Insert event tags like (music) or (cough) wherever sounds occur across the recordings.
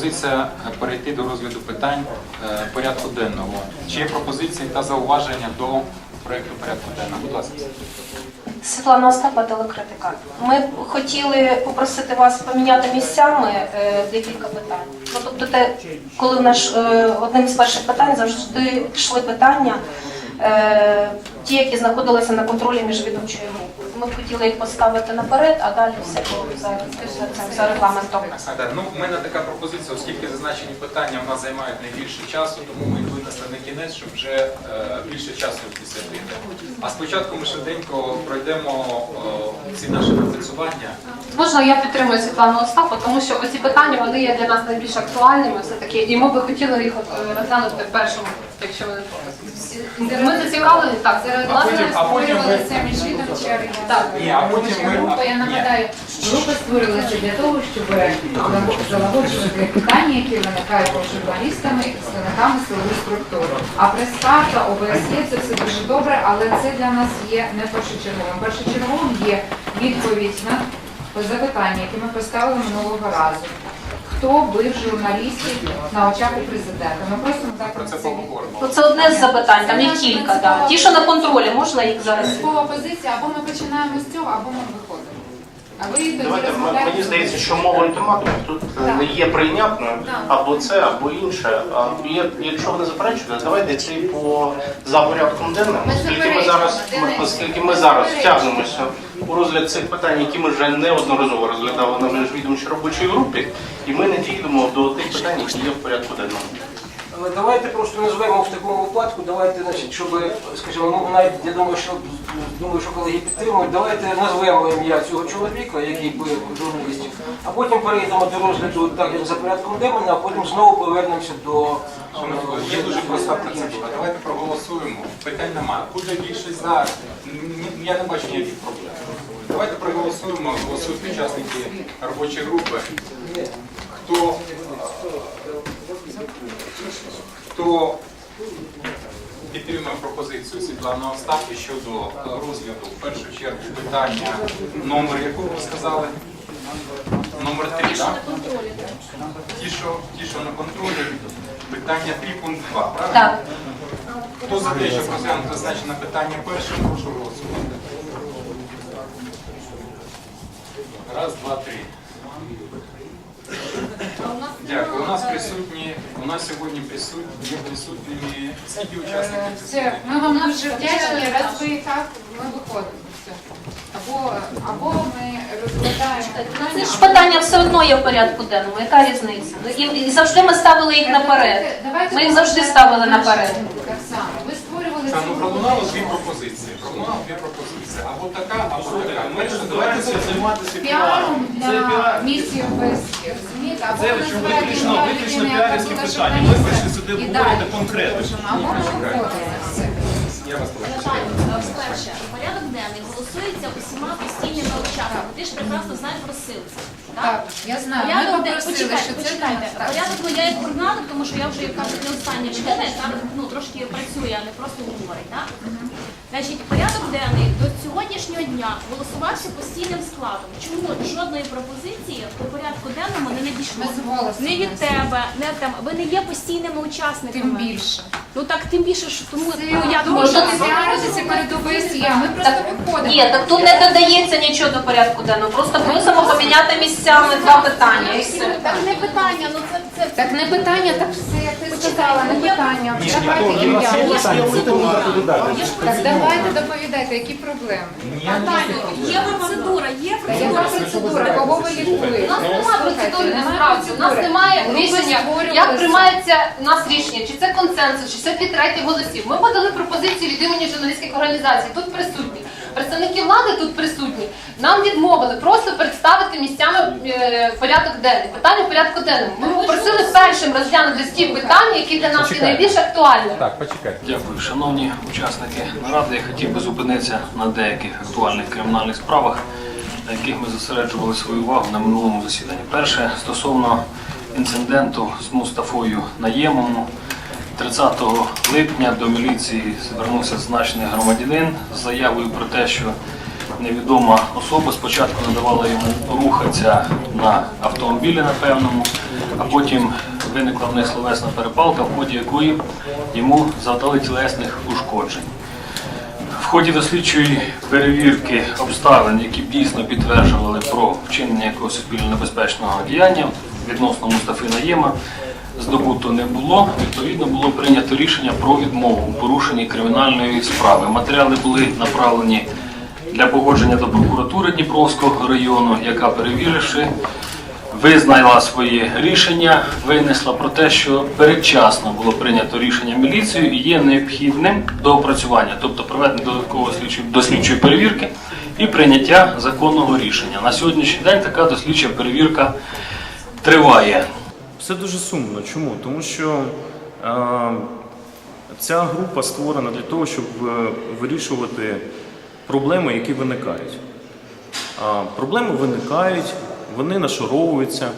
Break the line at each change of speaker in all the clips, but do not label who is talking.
пропозиція е, перейти до розгляду питань е, порядку денного. Чи є пропозиції та зауваження до проекту порядку денного? Будь ласка.
Світлана Остапа, телекритика. Ми хотіли попросити вас поміняти місцями е, декілька питань. Ну, тобто, те, коли в наш одним з перших питань завжди йшли питання, ті, які знаходилися на контролі міжвідомчої групи. Ми б хотіли їх поставити наперед, а далі все за, за, регламентом.
Олександр, ну в мене така пропозиція, оскільки зазначені питання в нас займають найбільше часу, тому ми винесли на кінець, щоб вже е, більше часу присвятити. А спочатку ми швиденько пройдемо е, ці наші напрацювання.
Можна я підтримую Світлану Остапу, тому що оці питання вони є для нас найбільш актуальними все таки, і ми би хотіли їх е, розглянути в першому, якщо ви проти. Ми зацікавлені так.
А потім, а потім
міжвідомча
Так.
Ні, а потім ми...
група, я нагадаю, група створилася для того, щоб залагоджувати питання, які виникають між журналістами і представниками силових структур. А прес-карта, ОБСЄ це все дуже добре, але це для нас є не першочерговим. Першочерговим є відповідь на запитання, які ми поставили минулого разу. Хто бив журналістів на очах у президента? Ми просимо так
Про це поговоримо.
Ну, це одне з запитань, там їх кілька. Да. Ті, що на контролі, можна їх зараз.
Принципова позиція, або ми починаємо з цього, або ми виходимо. А ви тоді
Давайте, мені здається, що мова ультиматуму не є прийнятною або це, або інше. А якщо ви не заперечуєте, давайте йти по за порядком денним, оскільки ми зараз, ми- оскільки ми зараз втягнемося у розгляд цих питань, які ми вже неодноразово розглядали на міжвідомчій робочій групі, і ми не дійдемо до тих питань, які є в порядку денному.
Але давайте просто назвемо в такому випадку, давайте, значить, щоб, скажімо, ну навіть я думаю, що думаю, що колеги підтримують, давайте назвемо ім'я цього чоловіка, який бив журналістів, а потім перейдемо до розгляду так, як за порядком денним, а потім знову повернемося до
Є дуже проста процедура. Давайте проголосуємо. Питань немає. Буде більшість за. Я не бачу ніяких проблем. Давайте проголосуємо, голосують учасники робочої групи. Хто, хто підтримує пропозицію Світлани Остапи щодо розгляду в першу чергу питання номер, якого ви сказали? Номер 3, так? Ті, що, ті, що на контролі, питання 3 пункт 2, правильно?
Так.
Хто за те, щоб розглянути зазначене питання першим, прошу голосувати. Раз, два, три. Дякую. У нас присутні, у нас сьогодні присутні, є присутніми скільки учасників?
Все, ми вам дуже вдячні, раз ви так, ми виходимо. Все. Або, або ми розглядаємо.
Це ж питання все одно є в порядку денному. Яка різниця? І, і завжди ми ставили їх наперед.
Давайте
Ми їх завжди ставили наперед.
Так само. Ви створювали
Та, ну,
цю
пролунало дві пропозиції. Або така, або така. Ми ж
збираємося займатися
піаром
Це
для
піар.
місії ОБСЄ, розумієте? Або
Це
ви
що
називаєте
виключно,
ім'я
виключно
людини, яка
піарівські
була
питання. Ми прийшли сюди
і
говорити
далі.
конкретно.
Або ми виходимо. Все.
Я вас прошу.
Питання. Перше, порядок денний голосується усіма постійними учасниками. Ти ж прекрасно знаєш про сили.
Так, я знаю. Ми
Порядок денний,
попросили,
почекайте,
що це
почекайте.
так.
Порядок ну, я як координатор, тому що я вже як кажуть, не остання людина, яка ну трошки працює, а не просто говорить. Так? Значить, сьогоднішнього дня голосувався постійним складом. Чому жодної пропозиції по порядку денному не надійшло? Не від тебе, не там. Ви не є постійними учасниками.
Тим більше.
Ну так тим більше, що тому
Це
ну, я думаю, що
піаритися перед ОБСЄ. Ми просто виходимо.
Ні, так тут не додається нічого до порядку денного. Просто просимо поміняти місцями два питання. І все.
Так не питання, ну це, це, це
Так не питання, так все, як ти сказала, не питання. Давайте ім'я. Так давайте доповідайте, які проблеми.
є процедура, є процедура.
процедура? Кого ви лікуєте?
У нас немає процедури насправді. У нас немає рішення, як приймається у нас рішення, чи це консенсус, чи це дві треті голосів. Ми подали пропозиції від імені журналістських організацій. Тут присутні. Представники влади тут присутні. Нам відмовили просто представити місцями е, порядок денний. Питання в порядку денному. Ми попросили першим розглянути ті питання, які для нас є найбільш актуальні.
Так, почекайте.
Дякую, шановні учасники наради. Я хотів би зупинитися на деяких актуальних кримінальних справах, на яких ми зосереджували свою увагу на минулому засіданні. Перше стосовно інциденту з Мустафою Наємом. 30 липня до міліції звернувся значний громадянин з заявою про те, що невідома особа спочатку не давала йому рухатися на автомобілі на певному, а потім виникла в них словесна перепалка, в ході якої йому завдали тілесних ушкоджень. В ході дослідчої перевірки обставин, які дійсно підтверджували про вчинення якогось суспільно небезпечного діяння відносно Мустафи Наєма, здобуто не було. Відповідно, було прийнято рішення про відмову у порушенні кримінальної справи. Матеріали були направлені для погодження до прокуратури Дніпровського району, яка перевіривши визнала своє рішення, винесла про те, що передчасно було прийнято рішення міліцією і є необхідним до опрацювання, тобто проведення додаткової слідчої дослідчої перевірки і прийняття законного рішення. На сьогоднішній день така дослідча перевірка триває.
Все дуже сумно. Чому? Тому що е, ця група створена для того, щоб е, вирішувати проблеми, які виникають. А проблеми виникають, вони нашаровуються,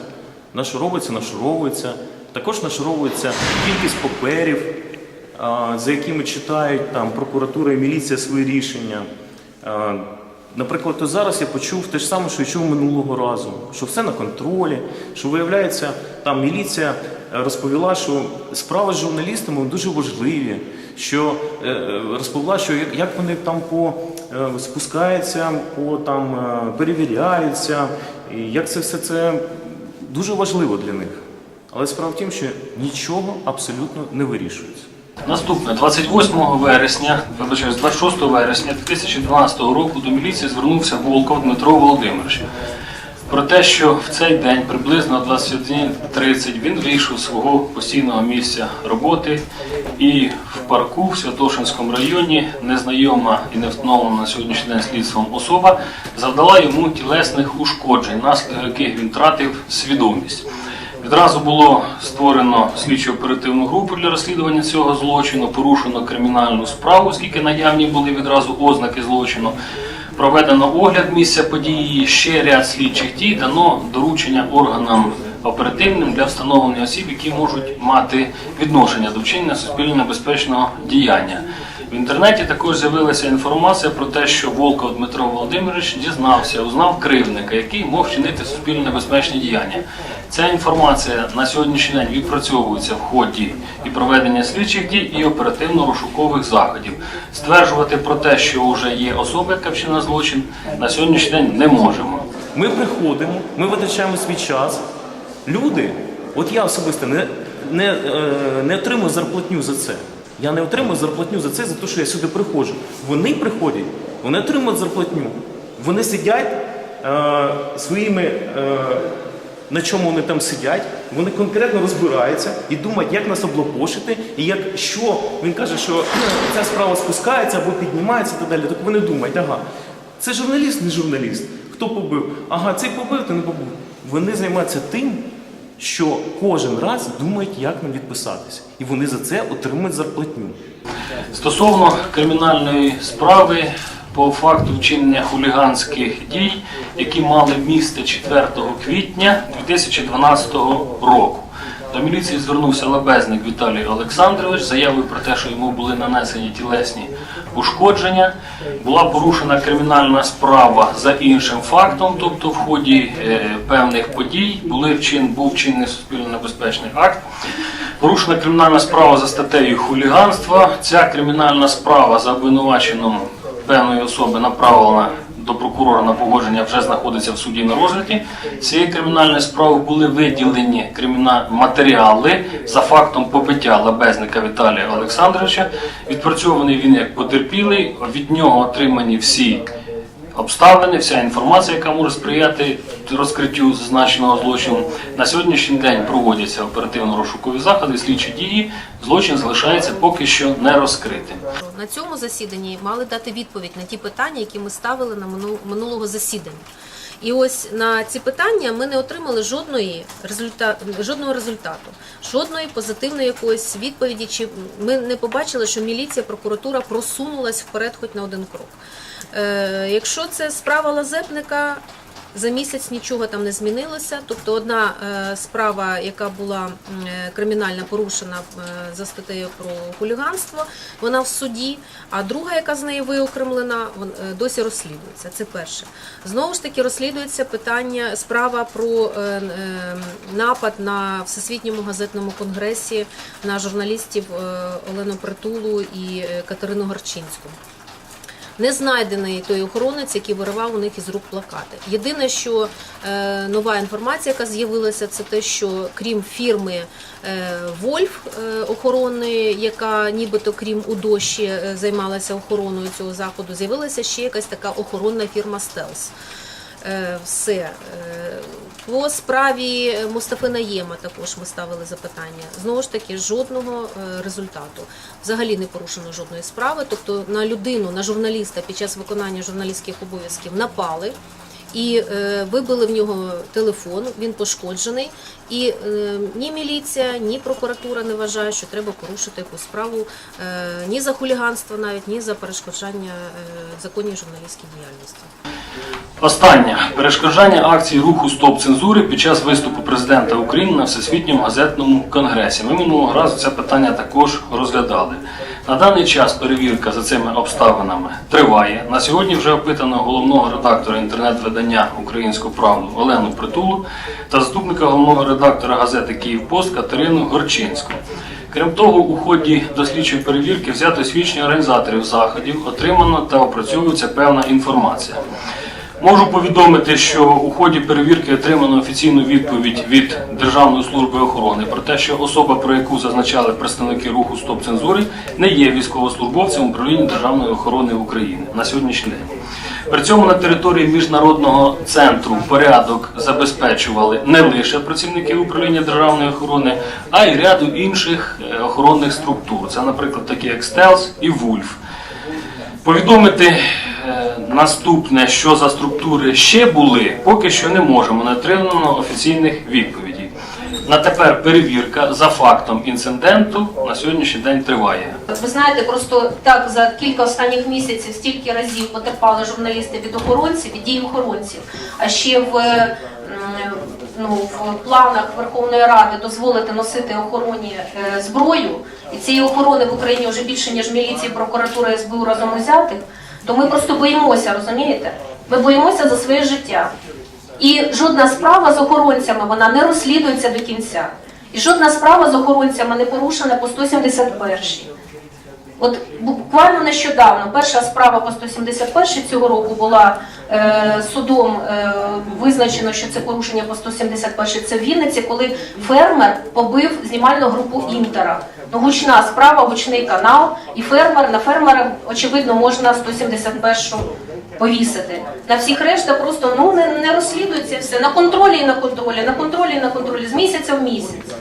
нашаровуються, нашаровуються. Також нашаровується кількість паперів, за якими читають там прокуратура і міліція свої рішення. Наприклад, то зараз я почув те ж саме, що я чув минулого разу, що все на контролі, що виявляється, там міліція е, розповіла, що справи з журналістами дуже важливі, що е, розповіла, що як- вони там по е, спускаються, по там перевіряються, і як це все це дуже важливо для них. Але справа в тім, що нічого абсолютно не вирішується.
Наступне 28 вересня, вибачаюсь, 26 вересня 2012 року до міліції звернувся Волков Дмитро Володимирович. Про те, що в цей день приблизно о 21.30 він вийшов з свого постійного місця роботи і в парку в Святошинському районі незнайома і не встановлена на сьогоднішній день слідством особа завдала йому тілесних ушкоджень, наслідок яких він втратив свідомість. Відразу було створено слідчо оперативну групу для розслідування цього злочину, порушено кримінальну справу, оскільки наявні були відразу ознаки злочину. Проведено огляд місця події, ще ряд слідчих дій, дано доручення органам оперативним для встановлення осіб, які можуть мати відношення до вчинення суспільно небезпечного діяння. В інтернеті також з'явилася інформація про те, що Волков Дмитро Володимирович дізнався, узнав кривника, який мог вчинити суспільно небезпечні діяння. Ця інформація на сьогоднішній день відпрацьовується в ході і проведення слідчих дій і оперативно-розшукових заходів. Стверджувати про те, що вже є особа, яка вчинила злочин, на сьогоднішній день не можемо.
Ми приходимо, ми витрачаємо свій час. Люди, от я особисто не, не, е, не отримую зарплатню за це. Я не отримую зарплатню за це, за те, що я сюди приходжу. Вони приходять, вони отримують зарплатню. Вони сидять е, своїми, е, на чому вони там сидять, вони конкретно розбираються і думають, як нас облапошити, і як що він каже, що «Е, (clears throat) ця справа спускається або піднімається і так далі. Так вони думають, ага, це журналіст, не журналіст. Хто побив? Ага, цей побив, ти не побив. Вони займаються тим, що кожен раз думають, як нам відписатися. І вони за це отримують зарплатню.
Стосовно кримінальної справи по факту вчинення хуліганських дій, які мали місце 4 квітня 2012 року. До міліції звернувся лабезник Віталій Олександрович з заявою про те, що йому були нанесені тілесні ушкодження. Була порушена кримінальна справа за іншим фактом, тобто в ході е, певних подій були вчин, був вчинений суспільно небезпечний акт. Порушена кримінальна справа за статтею хуліганства. Ця кримінальна справа за обвинуваченом певної особи направлена до прокурора на погодження вже знаходиться в суді на розгляді. Цієї кримінальної справи були виділені криміна... матеріали за фактом побиття лабезника Віталія Олександровича. Відпрацьований він як потерпілий, від нього отримані всі обставини, вся інформація, яка може сприяти розкриттю зазначеного злочину. На сьогоднішній день проводяться оперативно-розшукові заходи, слідчі дії. Злочин залишається поки що не розкритим.
На цьому засіданні мали дати відповідь на ті питання, які ми ставили на минул- минулого засідання. І ось на ці питання ми не отримали жодної результа... жодного результату, жодної позитивної якоїсь відповіді. Чи ми не побачили, що міліція, прокуратура просунулась вперед хоч на один крок. Е, якщо це справа Лазепника, За місяць нічого там не змінилося. Тобто одна е, справа, яка була е, кримінально порушена е, за статтею про хуліганство, вона в суді, а друга, яка з неї виокремлена, досі розслідується. Це перше. Знову ж таки розслідується питання справа про напад на всесвітньому газетному конгресі на журналістів Олену Притулу і Катерину Горчинську. Не знайдений той охоронець, який виривав у них із рук плакати. Єдине, що е, нова інформація, яка з'явилася, це те, що крім фірми е, Вольф е, охоронної, яка нібито крім УДО ще е, займалася охороною цього заходу, з'явилася ще якась така охоронна фірма Стелс. Все. По справі Мустафи Наєма також ми ставили запитання. Знову ж таки, жодного е, результату. Взагалі не порушено жодної справи. Тобто на людину, на журналіста під час виконання журналістських обов'язків напали. І е, вибили в нього телефон, він пошкоджений. І е, ні міліція, ні прокуратура не вважає, що треба порушити якусь справу ні за хуліганство, навіть ні за перешкоджання законній журналістській діяльності.
Останнє перешкоджання акції руху Стоп цензури під час виступу президента України на всесвітньому газетному конгресі. Ми минулого разу це питання також розглядали. На даний час перевірка за цими обставинами триває. На сьогодні вже опитано головного редактора інтернет-видання Українську правду Олену Притулу та заступника головного редактора газети Київпост Катерину Горчинську. Крім того, у ході дослідчої перевірки взято свідчення організаторів заходів, отримано та опрацьовується певна інформація. Можу повідомити, що у ході перевірки отримано офіційну відповідь від Державної служби охорони про те, що особа, про яку зазначали представники руху Стоп цензури, не є військовослужбовцем управління Державної охорони України на сьогоднішній день. При цьому на території міжнародного центру порядок забезпечували не лише працівники управління державної охорони, а й ряду інших е, охоронних структур. Це, наприклад, такі як Стелс і Вульф. Повідомити е, наступне, що за структури ще були, поки що не можемо. Не отримано офіційних відповідей. На тепер перевірка за фактом інциденту на сьогоднішній день триває.
Ви знаєте, просто так за кілька останніх місяців стільки разів потерпали журналісти від охоронців, від дій охоронців. А ще в, ну, в планах Верховної Ради дозволити носити охороні е, зброю, і цієї охорони в Україні вже більше, ніж міліції, прокуратура СБУ разом узятих, то ми просто боїмося, розумієте? Ми боїмося за своє життя. І жодна справа з охоронцями вона не розслідується до кінця. І жодна справа з охоронцями не порушена по 171-й. От буквально нещодавно перша справа по 171 цього року була е, судом е, визначено, що це порушення по 171 це в Вінниці, коли фермер побив знімальну групу Інтера. Ну, гучна справа, гучний канал, і фермер на фермера, очевидно, можна 171 повісити. На всіх решта просто ну не, не розслідується все на контролі і на контролі, на контролі і на контролі з місяця в місяць.